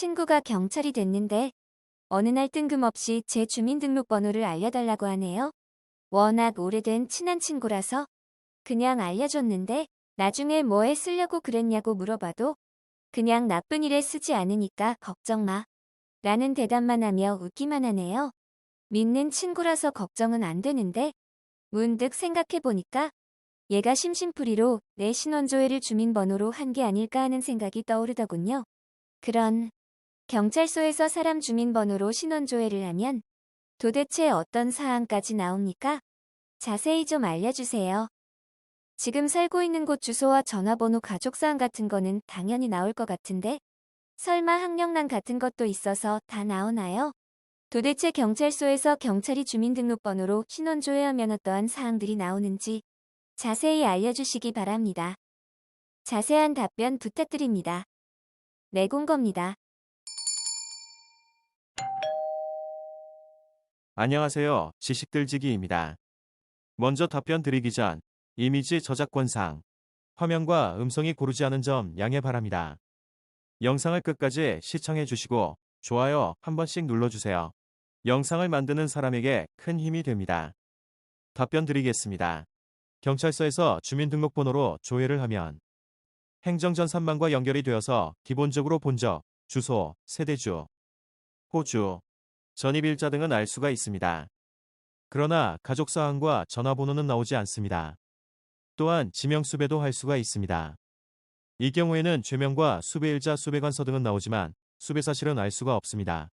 친구가 경찰이 됐는데 어느 날 뜬금없이 제 주민등록번호를 알려달라고 하네요. 워낙 오래된 친한 친구라서 그냥 알려줬는데 나중에 뭐에 쓰려고 그랬냐고 물어봐도 그냥 나쁜 일에 쓰지 않으니까 걱정 마. 라는 대답만 하며 웃기만 하네요. 믿는 친구라서 걱정은 안 되는데 문득 생각해보니까 얘가 심심풀이로 내 신원조회를 주민번호로 한 게 아닐까 하는 생각이 떠오르더군요. 그런 경찰서에서 사람 주민번호로 신원조회를 하면 도대체 어떤 사항까지 나옵니까? 자세히 좀 알려주세요. 지금 살고 있는 곳 주소와 전화번호 가족사항 같은 거는 당연히 나올 것 같은데 설마 학력란 같은 것도 있어서 다 나오나요? 도대체 경찰서에서 경찰이 주민등록번호로 신원조회하면 어떠한 사항들이 나오는지 자세히 알려주시기 바랍니다. 자세한 답변 부탁드립니다. 내공겁니다. 안녕하세요. 지식들지기입니다. 먼저 답변 드리기 전 이미지 저작권상 화면과 음성이 고르지 않은 점 양해 바랍니다. 영상을 끝까지 시청해 주시고 좋아요 한 번씩 눌러주세요. 영상을 만드는 사람에게 큰 힘이 됩니다. 답변 드리겠습니다. 경찰서에서 주민등록번호로 조회를 하면 행정전산망과 연결이 되어서 기본적으로 본적, 주소, 세대주, 호주, 전입일자 등은 알 수가 있습니다. 그러나 가족사항과 전화번호는 나오지 않습니다. 또한 지명수배도 할 수가 있습니다. 이 경우에는 죄명과 수배일자 수배관서 등은 나오지만 수배 사실은 알 수가 없습니다.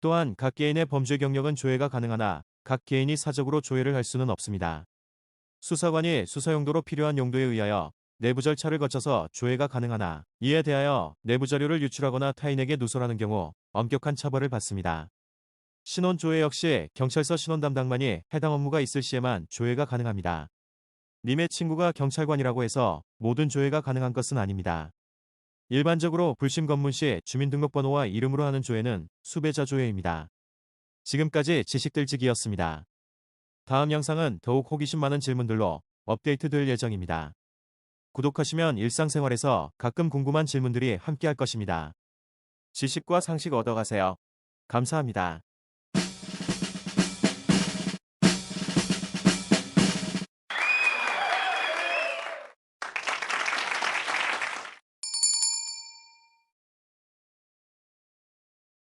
또한 각 개인의 범죄 경력은 조회가 가능하나 각 개인이 사적으로 조회를 할 수는 없습니다. 수사관이 수사 용도로 필요한 용도에 의하여 내부 절차를 거쳐서 조회가 가능하나 이에 대하여 내부 자료를 유출하거나 타인에게 누설하는 경우 엄격한 처벌을 받습니다. 신원 조회 역시 경찰서 신원 담당만이 해당 업무가 있을 시에만 조회가 가능합니다. 님의 친구가 경찰관이라고 해서 모든 조회가 가능한 것은 아닙니다. 일반적으로 불심 검문 시 주민등록번호와 이름으로 하는 조회는 수배자 조회입니다. 지금까지 지식들지기였습니다. 다음 영상은 더욱 호기심 많은 질문들로 업데이트 될 예정입니다. 구독하시면 일상생활에서 가끔 궁금한 질문들이 함께할 것입니다. 지식과 상식 얻어가세요. 감사합니다.